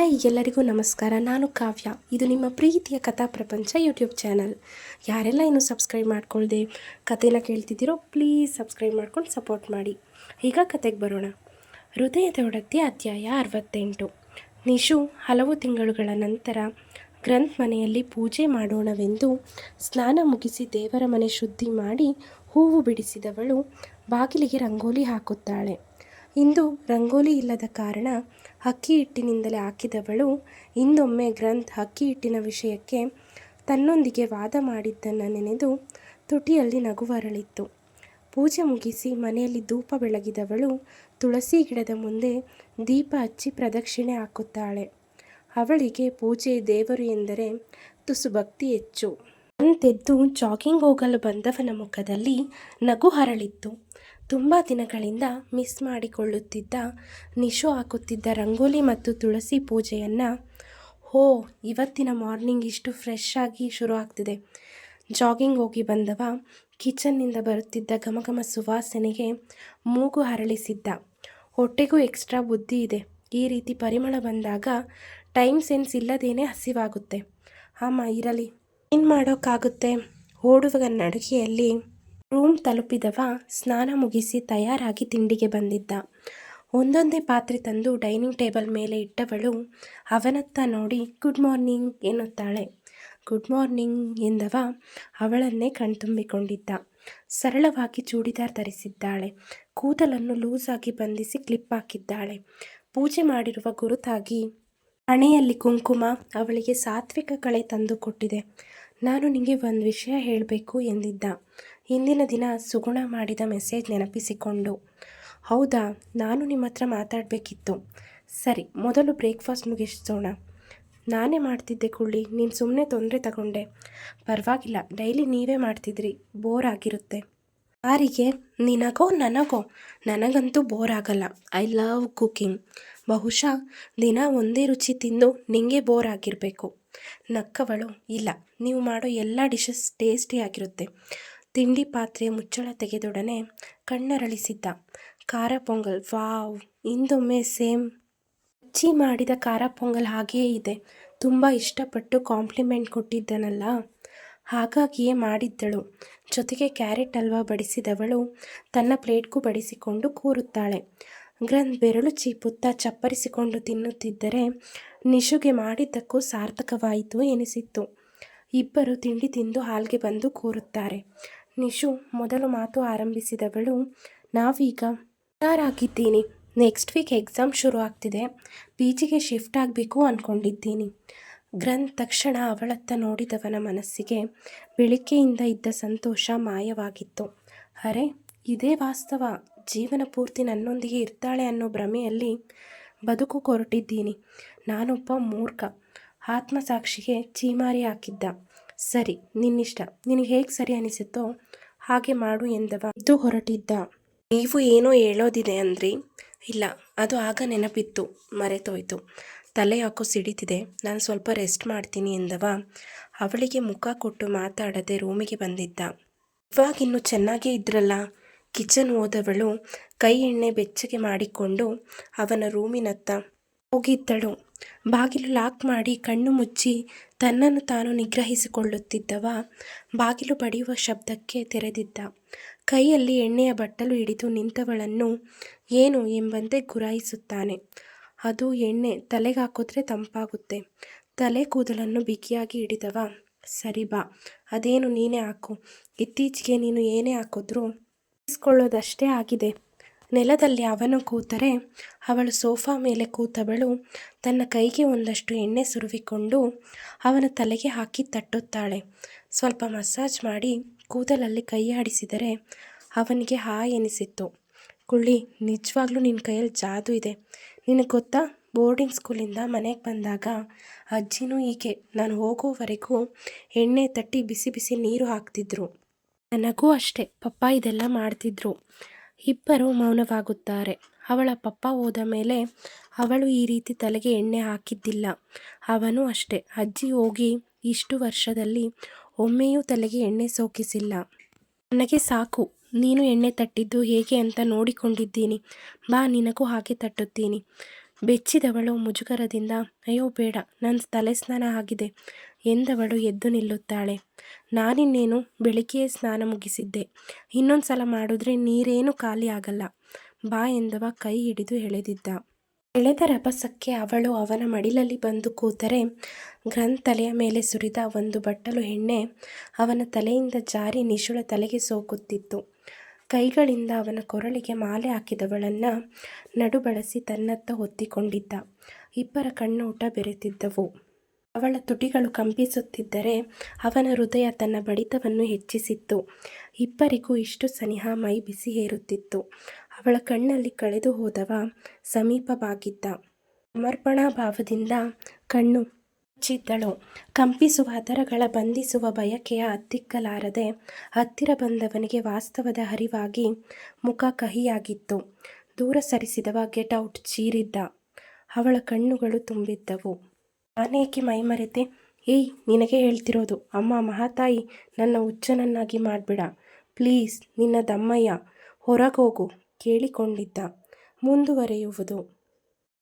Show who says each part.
Speaker 1: Hi ಎಲ್ಲರಿಗೂ ನಮಸ್ಕಾರ, ನಾನು ಕಾವ್ಯ. ಇದು ನಿಮ್ಮ ಪ್ರೀತಿಯ ಕಥಾ ಪ್ರಪಂಚ ಯೂಟ್ಯೂಬ್ ಚಾನಲ್ ಯಾರೆಲ್ಲ ಇನ್ನೂ ಸಬ್ಸ್ಕ್ರೈಬ್ ಮಾಡ್ಕೊಳ್ದೆ ಕಥೆನ ಕೇಳ್ತಿದ್ದೀರೋ ಪ್ಲೀಸ್ ಸಬ್ಸ್ಕ್ರೈಬ್ ಮಾಡ್ಕೊಂಡು ಸಪೋರ್ಟ್ ಮಾಡಿ. ಈಗ ಕತೆಗೆ ಬರೋಣ. ಹೃದಯದ ಒಡತಿ ಅಧ್ಯಾಯ ಅರವತ್ತೆಂಟು. ನಿಶು ಹಲವು ತಿಂಗಳುಗಳ ನಂತರ ಗ್ರಂಥ್ ಮನೆಯಲ್ಲಿ ಪೂಜೆ ಮಾಡೋಣವೆಂದು ಸ್ನಾನ ಮುಗಿಸಿ ದೇವರ ಮನೆ ಶುದ್ಧಿ ಮಾಡಿ ಹೂವು ಬಿಡಿಸಿದವಳು ಬಾಗಿಲಿಗೆ ರಂಗೋಲಿ ಹಾಕುತ್ತಾಳೆ. ಇಂದು ರಂಗೋಲಿ ಇಲ್ಲದ ಕಾರಣ ಅಕ್ಕಿ ಹಿಟ್ಟಿನಿಂದಲೇ ಹಾಕಿದವಳು. ಇಂದೊಮ್ಮೆ ಗ್ರಂಥ್ ಅಕ್ಕಿ ಹಿಟ್ಟಿನ ವಿಷಯಕ್ಕೆ ತನ್ನೊಂದಿಗೆ ವಾದ ಮಾಡಿದ್ದನ್ನು ನೆನೆದು ತುಟಿಯಲ್ಲಿ ನಗುವರಳಿತ್ತು. ಪೂಜೆ ಮುಗಿಸಿ ಮನೆಯಲ್ಲಿ ಧೂಪ ಬೆಳಗಿದವಳು ತುಳಸಿ ಗಿಡದ ಮುಂದೆ ದೀಪ ಹಚ್ಚಿ ಪ್ರದಕ್ಷಿಣೆ ಹಾಕುತ್ತಾಳೆ. ಅವಳಿಗೆ ಪೂಜೆ ದೇವರು ಎಂದರೆ ತುಸು ಭಕ್ತಿ ಹೆಚ್ಚು. ಅಂತೆದ್ದು ಜಾಗಿಂಗ್ ಹೋಗಲು ಬಂದವನ ಮುಖದಲ್ಲಿ ನಗು ಹರಳಿತ್ತು. ತುಂಬ ದಿನಗಳಿಂದ ಮಿಸ್ ಮಾಡಿಕೊಳ್ಳುತ್ತಿದ್ದ ನಿಶು ಹಾಕುತ್ತಿದ್ದ ರಂಗೋಲಿ ಮತ್ತು ತುಳಸಿ ಪೂಜೆಯನ್ನು, ಹೋ, ಇವತ್ತಿನ ಮಾರ್ನಿಂಗ್ ಇಷ್ಟು ಫ್ರೆಶ್ ಆಗಿ ಶುರು ಆಗ್ತಿದೆ. ಜಾಗಿಂಗ್ ಹೋಗಿ ಬಂದವ, ಕಿಚನ್ನಿಂದ ಬರುತ್ತಿದ್ದ ಘಮಘಮ ಸುವಾಸನೆಗೆ ಮೂಗು ಹರಳಿಸಿದ್ದ. ಹೊಟ್ಟೆಗೂ ಎಕ್ಸ್ಟ್ರಾ ಬುದ್ಧಿ ಇದೆ. ಈ ರೀತಿ ಪರಿಮಳ ಬಂದಾಗ ಟೈಮ್ ಸೆನ್ಸ್ ಇಲ್ಲದೇನೆ ಹಸಿವಾಗುತ್ತೆ. ಅಮ್ಮ, ಇರಲಿ. ಏನು ಮಾಡೋಕ್ಕಾಗುತ್ತೆ? ಓಡುವ ನಡಿಗೆಯಲ್ಲಿ ರೂಮ್ ತಲುಪಿದವ, ಸ್ನಾನ ಮುಗಿಸಿ ತಯಾರಾಗಿ ತಿಂಡಿಗೆ ಬಂದಿದ್ದ. ಒಂದೊಂದೇ ಪಾತ್ರೆ ತಂದು ಡೈನಿಂಗ್ ಟೇಬಲ್ ಮೇಲೆ ಇಟ್ಟವಳು ಅವನತ್ತ ನೋಡಿ, ಗುಡ್ ಮಾರ್ನಿಂಗ್ ಎನ್ನುತ್ತಾಳೆ. ಗುಡ್ ಮಾರ್ನಿಂಗ್ ಎಂದವ ಅವಳನ್ನೇ ಕಣ್ತುಂಬಿಕೊಂಡಿದ್ದ. ಸರಳವಾಗಿ ಚೂಡಿದಾರ್ ಧರಿಸಿದ್ದಾಳೆ. ಕೂದಲನ್ನು ಲೂಸಾಗಿ ಬಂಧಿಸಿ ಕ್ಲಿಪ್ ಹಾಕಿದ್ದಾಳೆ. ಪೂಜೆ ಮಾಡಿರುವ ಗುರುತಾಗಿ ಹಣೆಯಲ್ಲಿ ಕುಂಕುಮ ಅವಳಿಗೆ ಸಾತ್ವಿಕ ಕಳೆ ತಂದುಕೊಟ್ಟಿದೆ ನಾನು ನಿಮಗೆ ಒಂದು ವಿಷಯ ಹೇಳಬೇಕು ಎಂದಿದ್ದ. ಹಿಂದಿನ ದಿನ ಸುಗುಣ ಮಾಡಿದ ಮೆಸೇಜ್ ನೆನಪಿಸಿಕೊಂಡು, ಹೌದಾ, ನಾನು ನಿಮ್ಮ ಹತ್ರ ಮಾತಾಡಬೇಕಿತ್ತು. ಸರಿ, ಮೊದಲು ಬ್ರೇಕ್ಫಾಸ್ಟ್ ಮುಗಿಸೋಣ. ನಾನೇ ಮಾಡ್ತಿದ್ದೆ ಕುಳ್ಳಿ, ನೀನು ಸುಮ್ಮನೆ ತೊಂದರೆ ತಗೊಂಡೆ. ಪರವಾಗಿಲ್ಲ, ಡೈಲಿ ನೀವೇ ಮಾಡ್ತಿದ್ರಿ, ಬೋರ್ ಆಗಿರುತ್ತೆ. ಯಾರಿಗೆ? ನಿನಗೋ, ನನಗೋ? ನನಗಂತೂ ಬೋರ್ ಆಗಲ್ಲ. I love cooking. ಬಹುಶಃ ದಿನ ಒಂದೇ ರುಚಿ ತಿಂದು ನಿಂಗೆ ಬೋರ್ ಆಗಿರಬೇಕು. ನಕ್ಕವಳು, ಇಲ್ಲ, ನೀವು ಮಾಡೋ ಎಲ್ಲ ಡಿಶಸ್ ಟೇಸ್ಟಿಯಾಗಿರುತ್ತೆ ತಿಂಡಿ ಪಾತ್ರೆಯ ಮುಚ್ಚಳ ತೆಗೆದೊಡನೆ ಕಣ್ಣರಳಿಸಿದ್ದ. ಖಾರ ಪೊಂಗಲ್, ವಾವ್, ಇಂದೊಮ್ಮೆ ಸೇಮ್. ಅಚ್ಚಿ ಮಾಡಿದ ಖಾರ ಪೊಂಗಲ್ ಹಾಗೆಯೇ ಇದೆ. ತುಂಬ ಇಷ್ಟಪಟ್ಟು ಕಾಂಪ್ಲಿಮೆಂಟ್ ಕೊಟ್ಟಿದ್ದನಲ್ಲ. ಹಾಗಾಗಿಯೇ ಮಾಡಿದ್ದಳು. ಜೊತೆಗೆ ಕ್ಯಾರೆಟ್ ಹಲ್ವಾ ಬಡಿಸಿದವಳು? ತನ್ನ ಪ್ಲೇಟ್ಗೂ ಬಡಿಸಿಕೊಂಡು ಕೂರುತ್ತಾಳೆ. ಗ್ರಂಥ್ ಬೆರಳು ಚೀಪುತ್ತಾ ಚಪ್ಪರಿಸಿಕೊಂಡು ತಿನ್ನುತ್ತಿದ್ದರೆ ನಿಶುಗೆ ಮಾಡಿದ್ದಕ್ಕೂ ಸಾರ್ಥಕವಾಯಿತು ಎನಿಸಿತ್ತು. ಇಬ್ಬರು ತಿಂಡಿ ತಿಂದು ಹಾಲ್ಗೆ ಬಂದು ಕೂರುತ್ತಾರೆ. ನಿಶು ಮೊದಲು ಮಾತು ಆರಂಭಿಸಿದವಳು, ನಾವೀಗ ತಯಾರಾಗಿದ್ದೀನಿ ನೆಕ್ಸ್ಟ್ ವೀಕ್ ಎಕ್ಸಾಮ್ ಶುರು ಆಗ್ತಿದೆ. ಪಿ ಜಿಗೆ ಶಿಫ್ಟ್ ಆಗಬೇಕು ಅಂದ್ಕೊಂಡಿದ್ದೀನಿ ಗ್ರಂಥ್ ತಕ್ಷಣ ಅವಳತ್ತ ನೋಡಿದವನ ಮನಸ್ಸಿಗೆ ಬೆಳಿಗ್ಗೆಯಿಂದ ಇದ್ದ ಸಂತೋಷ ಮಾಯವಾಗಿತ್ತು. ಅರೆ, ಇದೇ ವಾಸ್ತವ. ಜೀವನ ಪೂರ್ತಿ ನನ್ನೊಂದಿಗೆ ಇರ್ತಾಳೆ ಅನ್ನೋ ಭ್ರಮೆಯಲ್ಲಿ ಬದುಕು ಕೊರಟಿದ್ದೀನಿ. ನಾನೊಬ್ಬ ಮೂರ್ಖ. ಆತ್ಮಸಾಕ್ಷಿಗೆ ಚೀಮಾರಿ ಹಾಕಿದ್ದ. ಸರಿ, ನಿನ್ನಿಷ್ಟ. ನಿನಗೆ ಹೇಗೆ ಸರಿ ಅನಿಸುತ್ತೋ ಹಾಗೆ ಮಾಡು ಎಂದವ. ಇದು ಹೊರಟಿದ್ದ. ನೀವು ಏನೋ ಹೇಳೋದಿದೆ ಅಂದ್ರಿ. ಇಲ್ಲ, ಅದು ಆಗ ನೆನಪಿತ್ತು. ಮರೆತೋಯ್ತು. ತಲೆ ಯಾಕೋ ಸಿಡಿತಿದೆ. ನಾನು ಸ್ವಲ್ಪ ರೆಸ್ಟ್ ಮಾಡ್ತೀನಿ ಎಂದವ. ಅವಳಿಗೆ ಮುಖ ಕೊಟ್ಟು ಮಾತಾಡದೆ ರೂಮಿಗೆ ಬಂದಿದ್ದ. ಇವಾಗಿನ್ನು ಚೆನ್ನಾಗೇ ಇದ್ರಲ್ಲ? ಕಿಚನ್ ಹೋದವಳು ಕೈ ಎಣ್ಣೆ ಬೆಚ್ಚಗೆ ಮಾಡಿಕೊಂಡು ಅವನ ರೂಮಿನತ್ತ ಹೋಗಿದ್ದಳು. ಬಾಗಿಲು ಲಾಕ್ ಮಾಡಿ ಕಣ್ಣು ಮುಚ್ಚಿ ತನ್ನನ್ನು ತಾನು ನಿಗ್ರಹಿಸಿಕೊಳ್ಳುತ್ತಿದ್ದವ ಬಾಗಿಲು ಬಡಿಯುವ ಶಬ್ದಕ್ಕೆ ತೆರೆದಿದ್ದ. ಕೈಯಲ್ಲಿ ಎಣ್ಣೆಯ ಬಟ್ಟಲು ಹಿಡಿದು ನಿಂತವಳನ್ನು ಏನು ಎಂಬಂತೆ ಗುರಾಯಿಸುತ್ತಾನೆ. ಅದು ಎಣ್ಣೆ ತಲೆಗೆ ಹಾಕಿದ್ರೆ ತಂಪಾಗುತ್ತೆ. ತಲೆ ಕೂದಲನ್ನು ಬಿಗಿಯಾಗಿ ಹಿಡಿದವ. ಸರಿ ಬಾ, ಅದೇನು ನೀನೇ ಹಾಕು. ಇತ್ತೀಚೆಗೆ ನೀನು ಏನೇ ಹಾಕಿದ್ರೂ ಇಸ್ಕೊಳ್ಳೋದಷ್ಟೇ ಆಗಿದೆ. ನೆಲದಲ್ಲಿ ಅವನು ಕೂತರೆ ಅವಳು ಸೋಫಾ ಮೇಲೆ ಕೂತವಳು. ತನ್ನ ಕೈಗೆ ಒಂದಷ್ಟು ಎಣ್ಣೆ ಸುರುವಿಕೊಂಡು ಅವನ ತಲೆಗೆ ಹಾಕಿ ತಟ್ಟುತ್ತಾಳೆ. ಸ್ವಲ್ಪ ಮಸಾಜ್ ಮಾಡಿ ಕೂದಲಲ್ಲಿ ಕೈ ಆಡಿಸಿದರೆ ಅವನಿಗೆ ಹಾ ಎನಿಸಿತ್ತು. ಕುಳ್ಳಿ, ನಿಜವಾಗ್ಲೂ ನಿನ್ನ ಕೈಯಲ್ಲಿ ಜಾದು ಇದೆ. ನಿನಗೆ ಗೊತ್ತಾ? ಬೋರ್ಡಿಂಗ್ ಸ್ಕೂಲಿಂದ ಮನೆಗೆ ಬಂದಾಗ ಅಜ್ಜಿನೂ ಹೀಗೆ. ನಾನು ಹೋಗೋವರೆಗೂ ಎಣ್ಣೆ ತಟ್ಟಿ ಬಿಸಿ ಬಿಸಿ ನೀರು ಹಾಕ್ತಿದ್ರು. ನನಗೂ ಅಷ್ಟೇ. ಪಪ್ಪ ಇದೆಲ್ಲ ಮಾಡ್ತಿದ್ರು. ಇಬ್ಬರು ಮೌನವಾಗುತ್ತಾರೆ. ಅವಳ ಪಪ್ಪ ಹೋದ ಮೇಲೆ ಅವಳು ಈ ರೀತಿ ತಲೆಗೆ ಎಣ್ಣೆ ಹಾಕಿದ್ದಿಲ್ಲ. ಅವನು ಅಷ್ಟೇ. ಅಜ್ಜಿ ಹೋಗಿ ಇಷ್ಟು ವರ್ಷದಲ್ಲಿ ಒಮ್ಮೆಯೂ ತಲೆಗೆ ಎಣ್ಣೆ ಸೋಕಿಸಿಲ್ಲ. ನನಗೆ ಸಾಕು. ನೀನು ಎಣ್ಣೆ ತಟ್ಟಿದ್ದು ಹೇಗೆ ಅಂತ ನೋಡಿಕೊಂಡಿದ್ದೀನಿ. ಬಾ, ನಿನಗೂ ಹಾಗೆ ತಟ್ಟುತ್ತೀನಿ. ಬೆಚ್ಚಿದವಳು ಮುಜುಗರದಿಂದ, ಅಯ್ಯೋ, ಬೇಡ. ನನ್ನ ತಲೆ ಸ್ನಾನ ಆಗಿದೆ. ಎಂದವಳು ಎದ್ದು ನಿಲ್ಲುತ್ತಾಳೆ. ನಾನಿನ್ನೇನು ಬೆಳಿಗ್ಗೆಯೇ ಸ್ನಾನ ಮುಗಿಸಿದ್ದೆ. ಇನ್ನೊಂದು ಸಲ ಮಾಡಿದ್ರೆ ನೀರೇನು ಖಾಲಿ ಆಗಲ್ಲ. ಬಾ ಎಂದವ ಕೈ ಹಿಡಿದು ಎಳೆದಿದ್ದ. ಎಳೆದ ರಭಸಕ್ಕೆ ಅವಳು ಅವನ ಮಡಿಲಲ್ಲಿ ಬಂದು ಕೂತರೆ ಗ್ರಂಥಲೆಯ ಮೇಲೆ ಸುರಿದ ಒಂದು ಬಟ್ಟಲು ಎಣ್ಣೆ ಅವನ ತಲೆಯಿಂದ ಜಾರಿ ನಿಶುಳ ತಲೆಗೆ ಸೋಕುತ್ತಿತ್ತು. ಕೈಗಳಿಂದ ಅವನ ಕೊರಳಿಗೆ ಮಾಲೆ ಹಾಕಿದವಳನ್ನು ನಡು ಬಳಸಿ ತನ್ನತ್ತ ಹೊತ್ತಿಕೊಂಡಿದ್ದ. ಇಬ್ಬರ ಕಣ್ಣೋಟ ಬೆರೆತಿದ್ದವು. ಅವಳ ತುಟಿಗಳು ಕಂಪಿಸುತ್ತಿದ್ದರೆ ಅವನ ಹೃದಯ ತನ್ನ ಬಡಿತವನ್ನು ಹೆಚ್ಚಿಸಿತ್ತು. ಇಬ್ಬರಿಗೂ ಇಷ್ಟು ಸನಿಹ ಮೈ ಬಿಸಿ ಹೇರುತ್ತಿತ್ತು. ಅವಳ ಕಣ್ಣಲ್ಲಿ ಕಳೆದು ಹೋದವ ಸಮೀಪವಾಗಿದ್ದ. ಸಮರ್ಪಣಾ ಭಾವದಿಂದ ಕಣ್ಣು ಮುಚ್ಚಿದ್ದಳು. ಕಂಪಿಸುವ ಅದರಗಳ ಬಂಧಿಸುವ ಬಯಕೆಯ ಹತ್ತಿಕ್ಕಲಾರದೆ ಹತ್ತಿರ ಬಂದವನಿಗೆ ವಾಸ್ತವದ ಹರಿವಾಗಿ ಮುಖ ಕಹಿಯಾಗಿತ್ತು. ದೂರ ಸರಿಸಿದವ ಗೆಟ್ ಔಟ್ ಚೀರಿದ್ದ. ಅವಳ ಕಣ್ಣುಗಳು ತುಂಬಿದ್ದವು. ನಾನೇಕೆ ಮೈಮರೆತೆ ಏಯ್, ನಿನಗೆ ಹೇಳ್ತಿರೋದು. ಅಮ್ಮ, ಮಹಾತಾಯಿ, ನನ್ನ ಹುಚ್ಚನನ್ನಾಗಿ ಮಾಡಿಬಿಡ. ಪ್ಲೀಸ್, ನಿನ್ನ ದಮ್ಮಯ್ಯ ಹೊರಗೋಗು ಕೇಳಿಕೊಂಡಿದ್ದ. ಮುಂದುವರೆಯುವುದು.